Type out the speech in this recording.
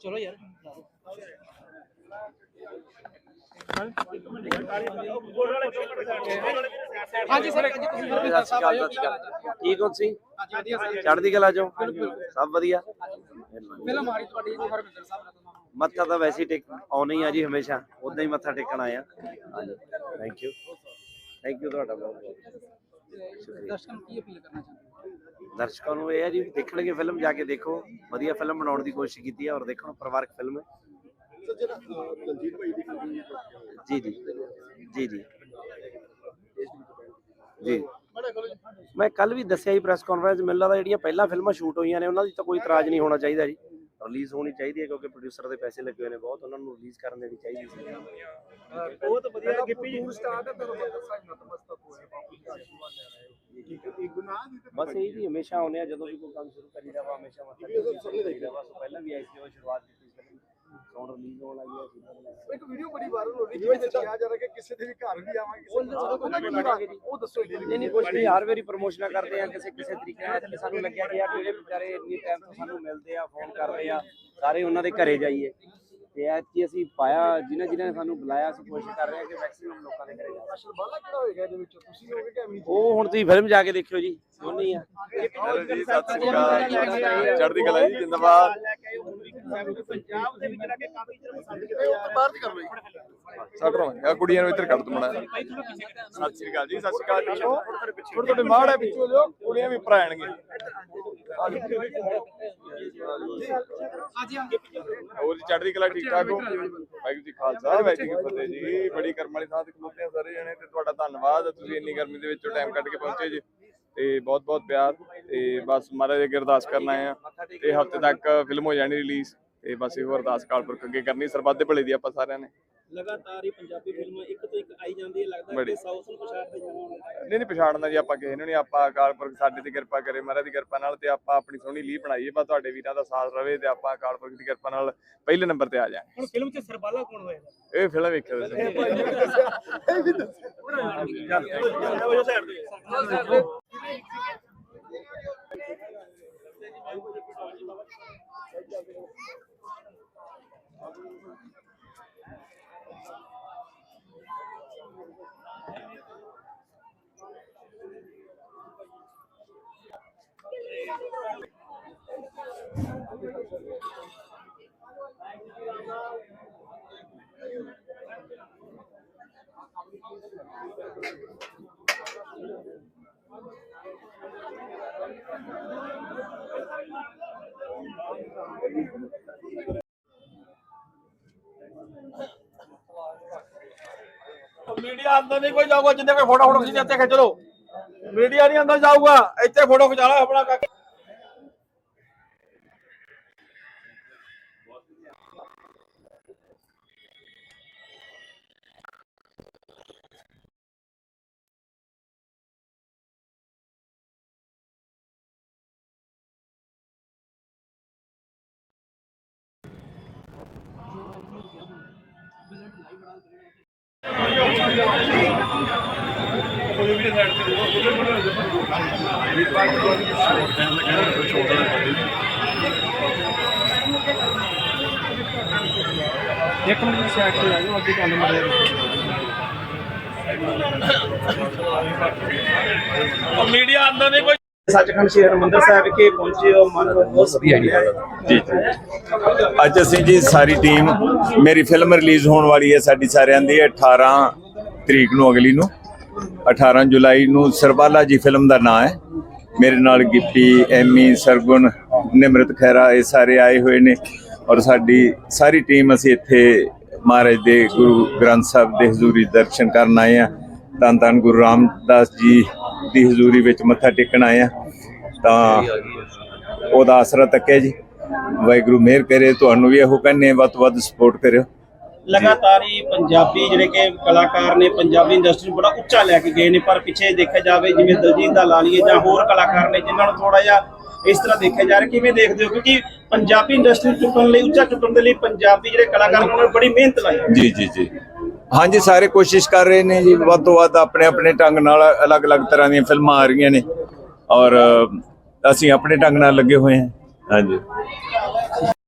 ਚਲੋ ਯਾਰ। ਹਾਂਜੀ ਸਰ ਸਤਿ ਸ਼੍ਰੀ ਅਕਾਲ ਸਤਿ ਸ਼੍ਰੀ ਅਕਾਲ ਠੀਕ ਹੋ ਤੁਸੀਂ ਚੜ੍ਹਦੀ ਕਲਾ ਚੋਂ? ਸਭ ਵਧੀਆ? ਆ ਰਹੀ ਤੁਹਾਡੀ ਹਰਵਿੰਦਰ ਸਾਹਿਬ ਨਾਲ ਤੁਹਾਨੂੰ। ਮੱਥਾ ਤਾਂ ਵੈਸੇ ਟੇਕ ਆਉਣਾ ਹੀ ਆ ਜੀ ਹਮੇਸ਼ਾ। ਉਦਾਂ ਹੀ ਮੱਥਾ ਟੇਕਣ ਆਇਆ ਹਾਂਜੀ। ਥੈਂਕ ਯੂ ਥੈਂਕ ਯੂ ਤੁਹਾਡਾ ਬਹੁਤ ਬਹੁਤ। ਸ਼ੁਕਰੀਆ ਦਰਸ਼ਕਾਂ ਨੂੰ ਕੀ ਅਪੀਲ ਕਰਨਾ ਚਾਹੁੰਦੇ ਹੋ? ਦਰਸ਼ਕਾਂ ਨੂੰ ਇਹ ਹੈ ਜੀ ਦੇਖਣਗੇ ਫਿਲਮ ਜਾ ਕੇ ਦੇਖੋ। ਵਧੀਆ ਫਿਲਮ ਬਣਾਉਣ ਦੀ ਕੋਸ਼ਿਸ਼ ਕੀਤੀ ਹੈ ਔਰ ਦੇਖੋ ਪਰਿਵਾਰਕ ਫਿਲਮ ਹੈ। ਜੀ ਜੀ। ਜੀ ਜੀ। ਜੀ। ਮੈਂ ਕੱਲ ਵੀ ਦੱਸਿਆ ਜੀ ਪ੍ਰੈਸ ਕਾਨਫਰੰਸ ਮੈਨੂੰ ਲੱਗਦਾ ਜਿਹੜੀਆਂ ਪਹਿਲਾਂ ਫਿਲਮਾਂ ਸ਼ੂਟ ਹੋਈਆਂ ਨੇ ਉਹਨਾਂ ਦੀ ਤਾਂ ਕੋਈ ਇਤਰਾਜ਼ ਨਹੀਂ ਹੋਣਾ ਚਾਹੀਦਾ ਜੀ। ਰਿਲੀਜ਼ ਹੋਣੀ ਚਾਹੀਦੀ ਹੈ ਕਿਉਂਕਿ ਪ੍ਰੋਡਿਊਸਰ ਦੇ ਪੈਸੇ ਲੱਗੇ ਹੋਏ ਨੇ ਬਹੁਤ ਉਹਨਾਂ ਨੂੰ ਰਿਲੀਜ਼ ਕਰਨ ਦੇਣੀ ਚਾਹੀਦੀ ਸੀ। ਬਹੁਤ ਵਧੀਆ ਗਿੱਪੀ ਜੀ। ਸਟਾਰਟ ਹੈ ਤੁਹਾਨੂੰ ਸਾਹਿਬ ਨਤਮਸਤਕ ਹੋਏ ਬਾਪੂ ਜੀ ਦਾ ਆਸ਼ੀਰਵਾਦ ਲੈ ਰਹੇ ਹੋ ਬਸ ਇਹ ਜੀ ਹਮੇਸ਼ਾ ਆਉਂਦੇ ਆ ਜਦੋਂ ਵੀ ਕੋਈ ਕੰਮ ਸ਼ੁਰੂ ਕਰੀਦਾ ਵਾ ਹਮੇਸ਼ਾ ਸੋ ਪਹਿਲਾਂ ਵੀ ਆਈ ਸੀ ਉਹ ਸ਼ੁਰੂਆਤ ਕੀਤੀ ਸੀ। ਫਿਲਮ ਸੌਂਡ ਰਿਲੀਜ਼ ਹੋਣ ਲੱਗੀ ਹੈ ਵੀਡੀਓ ਬੜੀ ਵਾਇਰਲ ਹੋ ਰਹੀ ਜਿਵੇਂ ਕਿਹਾ ਜਾ ਰਿਹਾ ਕਿ ਕਿਸੇ ਦੇ ਵੀ ਘਰ ਵੀ ਆਵਾਂਗੇ ਕਿਸੇ ਦੇ ਉਹਦਾ ਕੀ ਰਾਜ ਉਹ ਦੱਸੋ ਇੱਕ ਨਹੀਂ ਨਹੀਂ ਕੁਝ ਨਹੀਂ ਹਰ ਵਾਰੀ ਪ੍ਰਮੋਸ਼ਨਾਂ ਕਰਦੇ ਆ ਕਿਸੇ ਕਿਸੇ ਤਰੀਕੇ ਨਾਲ ਕਿ ਸਾਨੂੰ ਲੱਗਿਆ ਕਿ ਯਾਰ ਜਿਹੜੇ ਵਿਚਾਰੇ ਇੰਨੀ ਟਾਈਮ ਤੋਂ ਸਾਨੂੰ ਮਿਲਦੇ ਆ ਫੋਨ ਕਰਦੇ ਆ ਸਾਰੇ ਉਹਨਾਂ ਦੇ ਘਰੇ ਜਾਈਏ। ਤੇ ਐਤਕੀ ਅਸੀਂ ਪਾਇਆ ਜਿਨ੍ਹਾਂ ਜਿਨ੍ਹਾਂ ਨੇ ਸਾਨੂੰ ਬੁਲਾਇਆ ਅਸੀਂ ਕੋਸ਼ਿਸ਼ ਕਰ ਰਹੇ ਹਾਂ ਕਿ ਮੈਕਸਿਮਮ ਲੋਕਾਂ ਦੇ ਘਰੇ ਜਾਈਏ। ਅਸਲ ਬਾਲਾ ਕਿਹੜਾ ਹੋਏਗਾ ਇਹਦੇ ਵਿੱਚ? ਤੁਸੀਂ ਹੋਗੇ ਕਿ ਅਮੀਰ ਉਹ ਹੁਣ ਤੁਸੀਂ ਫਿਲਮ ਜਾ ਕੇ ਦੇਖਿਓ ਜੀ ਦੋਨੇ ਹੀ ਆ। ਜੀ ਸਤਿ ਸ੍ਰੀ ਅਕਾਲ ਚੜ੍ਹਦੀ ਕਲਾ ਜੀ ਜਿੰਦਾਬਾਦ। ਪੰਜਾਬ ਦੇ ਵਿੱਚ ਲੱਗੇ ਕਾਫੀ ਚਿਰ ਪਸੰਦ ਬਾਹਰ ਦੀ ਕਰ ਲਓ ਜੀ ਸੱਟ ਰੋ ਆ ਕੁੜੀਆਂ ਨੂੰ ਇੱਧਰ ਕੱਢ ਦੋ ਮਣਾ ਸਤਿ ਸ੍ਰੀ ਅਕਾਲ ਜੀ ਸਤਿ ਸ੍ਰੀ ਅਕਾਲ। ਜੀ ਥੋੜੇ ਥੋੜੇ ਮਾੜ ਹੈ ਪਿੱਛੋਂ ਲਿਓ ਕੁੜੀਆਂ ਵੀ ਉੱਪਰ ਆਣਗੇ ਹਾਂਜੀ ਹਾਂ ਹੋਰ ਜੀ ਚੜ੍ਹਦੀ ਕਲਾ ਠੀਕ ਠਾਕ ਹੋ? ਵਾਹਿਗੁਰੂ ਜੀ ਖਾਲਸਾ ਵਾਹਿਗੁਰੂ ਜੀ ਫਤਿਹ ਜੀ। ਬੜੀ ਕਰਮ ਵਾਲੀ ਥਾਂ ਤੇ ਖਲੋਤੇ ਆ ਸਾਰੇ ਜਣੇ ਤੇ ਤੁਹਾਡਾ ਧੰਨਵਾਦ। ਤੁਸੀਂ ਇੰਨੀ ਗਰਮੀ ਦੇ ਵਿੱਚੋਂ ਟਾਈਮ ਕੱਢ ਕੇ ਪਹੁੰਚੇ ਜੀ। ਤੇ ਬਹੁਤ ਬਹੁਤ ਪਿਆਰ ਤੇ ਬਸ ਮਹਾਰਾਜ ਅੱਗੇ ਅਰਦਾਸ ਕਰਨ ਆਏ ਆ ਤੇ ਹਫ਼ਤੇ ਤੱਕ ਫਿਲਮ ਹੋ ਜਾਣੀ ਰਿਲੀਜ਼ ਤੇ ਬਸ ਇਹੋ ਅਰਦਾਸ ਕਾਲਪੁਰਖ ਅੱਗੇ ਕਰਨੀ ਸਰਬੱਤ ਦੇ ਭਲੇ ਦੀ ਆਪਾਂ ਸਾਰਿਆਂ ਨੇ। ਲਗਾਤਾਰ ਹੀ ਪੰਜਾਬੀ ਫਿਲਮਾਂ ਇੱਕ ਤੋਂ ਇੱਕ ਆਈ ਜਾਂਦੀ ਹੈ ਲੱਗਦਾ ਬੜੀ। ਕਿ ਸਾਊਥ ਨੂੰ ਪਛਾੜਦੇ ਜਾਣਾ ਹੁਣ ਨਹੀਂ ਨਹੀਂ ਪਛਾਣਨਾ ਜੀ ਆਪਾਂ ਕਿਸੇ ਨੂੰ ਨਹੀਂ ਆਪਾਂ ਅਕਾਲ ਪੁਰਖ ਸਾਡੇ ਤੇ ਕਿਰਪਾ ਕਰੇ ਮਹਾਰਾਜ ਦੀ ਕਿਰਪਾ ਨਾਲ ਤੇ ਆਪਾਂ ਆਪਣੀ ਸੋਹਣੀ ਲੀਹ ਬਣਾਈਏ ਬਸ ਤੁਹਾਡੇ ਵੀਰਾਂ ਦਾ ਸਾਥ ਰਵੇ ਤੇ ਆਪਾਂ ਅਕਾਲ ਪੁਰਖ ਦੀ ਕਿਰਪਾ ਨਾਲ ਪਹਿਲੇ ਨੰਬਰ ਤੇ ਆ ਜਾਾਂਗੇ ਹੁਣ ਫਿਲਮ 'ਚ ਸਰਬਾਲਾ ਕੌਣ ਹੋਏਗਾ ਇਹ ਫਿਲਮ ਵੇਖਿਓ ਤੁਸੀਂ ਇਹ ਵੀ ਦੱਸੋ ਮੀਡੀਆ ਅੰਦਰ ਨਹੀਂ ਕੋਈ ਜਾਊਗਾ, ਜਿੰਨੇ ਕੋਈ ਫੋਟੋ ਫੋਟੋ ਖਿੱਚਦੇ ਇੱਥੇ ਖਿੱਚ ਲਓ। ਮੀਡੀਆ ਨਹੀਂ ਅੰਦਰ ਜਾਊਗਾ, ਇੱਥੇ ਫੋਟੋ ਖਿਚਾ ਲਓ ਆਪਣਾ ਇੱਕ ਮਿੰਟ ਦੀ ਸਾਈਡ ਤੇ ਆ ਜਾਓ ਅੱਗੇ ਤੁਹਾਨੂੰ ਮਿਲੇ ਮੀਡੀਆ ਅੰਦਰ ਨਹੀਂ ਕੋਈ ਸੱਚਖੰਡ ਸ਼੍ਰੀ ਹਰਿਮੰਦਰ ਸਾਹਿਬ ਵਿਖੇ ਪਹੁੰਚੇ ਹੋ ਮਨ ਨੂੰ ਬਹੁਤ ਵਧੀਆ ਆਈਡੀਆ ਜੀ। ਜੀ ਅੱਜ ਅਸੀਂ ਜੀ ਸਾਰੀ ਟੀਮ ਮੇਰੀ ਫਿਲਮ ਰਿਲੀਜ਼ ਹੋਣ ਵਾਲੀ ਹੈ ਸਾਡੀ ਸਾਰਿਆਂ ਦੀ 18 ਤਰੀਕ ਨੂੰ ਅਗਲੀ ਨੂੰ। 18 ਜੁਲਾਈ ਨੂੰ ਸਰਬਾਲਾ ਜੀ ਫਿਲਮ ਦਾ ਨਾਮ ਹੈ। ਮੇਰੇ ਨਾਲ ਗਿੱਪੀ ਐਮੀ ਸਰਗੁਣ ਨਿਮਰਤ ਖੈਰਾ ਇਹ ਸਾਰੇ ਆਏ ਹੋਏ ਨੇ। ਔਰ ਸਾਡੀ ਸਾਰੀ ਟੀਮ ਅਸੀਂ ਇੱਥੇ ਮਹਾਰਾਜ ਦੇ ਗੁਰੂ ਗ੍ਰੰਥ ਸਾਹਿਬ ਦੇ ਹਜ਼ੂਰੀ ਦਰਸ਼ਨ ਕਰਨ ਆਏ ਆ ਧੰਨ ਧੰਨ ਗੁਰੂ ਰਾਮਦਾਸ ਜੀ ਦੀ ਹਜ਼ੂਰੀ ਵਿੱਚ ਮੱਥਾ ਟੇਕਣ ਆਏ ਆ। ਤਾਂ ਉਹਦਾ ਆਸਰਾ ਤੱਕ ਹੈ ਜੀ। ਵਾਹਿਗੁਰੂ ਮਿਹਰ ਕਰੇ ਤੁਹਾਨੂੰ ਵੀ ਇਹੋ ਕਹਿੰਦੇ ਹਾਂ, ਵੱਧ ਤੋਂ ਵੱਧ ਸਪੋਰਟ ਕਰਿਓ। ਲਗਾਤਾਰ ਹੀ ਪੰਜਾਬੀ ਜਿਹੜੇ ਕਿ ਕਲਾਕਾਰ ਨੇ ਪੰਜਾਬੀ ਇੰਡਸਟਰੀ ਨੂੰ ਬੜਾ ਉੱਚਾ ਲੈ ਕੇ ਗਏ ਨੇ ਪਰ ਪਿੱਛੇ ਦੇਖਿਆ ਜਾਵੇ ਜਿਵੇਂ ਦਲਜੀਤ ਦਾ ਲਾ ਲਈਏ ਜਾਂ ਹੋਰ ਕਲਾਕਾਰ ਨੇ ਜਿਨ੍ਹਾਂ ਨੂੰ ਥੋੜਾ ਜਿਹਾ ਇਸ ਤਰ੍ਹਾਂ ਦੇਖਿਆ ਜਾ ਰਿਹਾ ਕਿਵੇਂ ਦੇਖਦੇ ਹੋ? ਕਿਉਂਕਿ ਪੰਜਾਬੀ ਇੰਡਸਟਰੀ ਚੁੱਕਣ ਲਈ ਉੱਚਾ ਚੁੱਕਣ ਦੇ ਲਈ ਪੰਜਾਬੀ ਜਿਹੜੇ ਕਲਾਕਾਰ ਨੇ ਉਹਨਾਂ ਨੇ ਬੜੀ ਮਿਹਨਤ ਲਾਈ। ਜੀ ਜੀ ਜੀ। ਹਾਂਜੀ, ਸਾਰੇ ਕੋਸ਼ਿਸ਼ ਕਰ ਰਹੇ ਨੇ ਜੀ। ਵੱਧ ਤੋਂ ਵੱਧ ਆਪਣੇ ਆਪਣੇ ਢੰਗ ਨਾਲ ਅਲੱਗ-ਅਲੱਗ ਤਰ੍ਹਾਂ ਦੀਆਂ ਫਿਲਮਾਂ ਆ ਰਹੀਆਂ ਨੇ। ਔਰ ਅਸੀਂ ਆਪਣੇ ਢੰਗ ਨਾਲ ਲੱਗੇ ਹੋਏ ਹਾਂ। ਹਾਂਜੀ।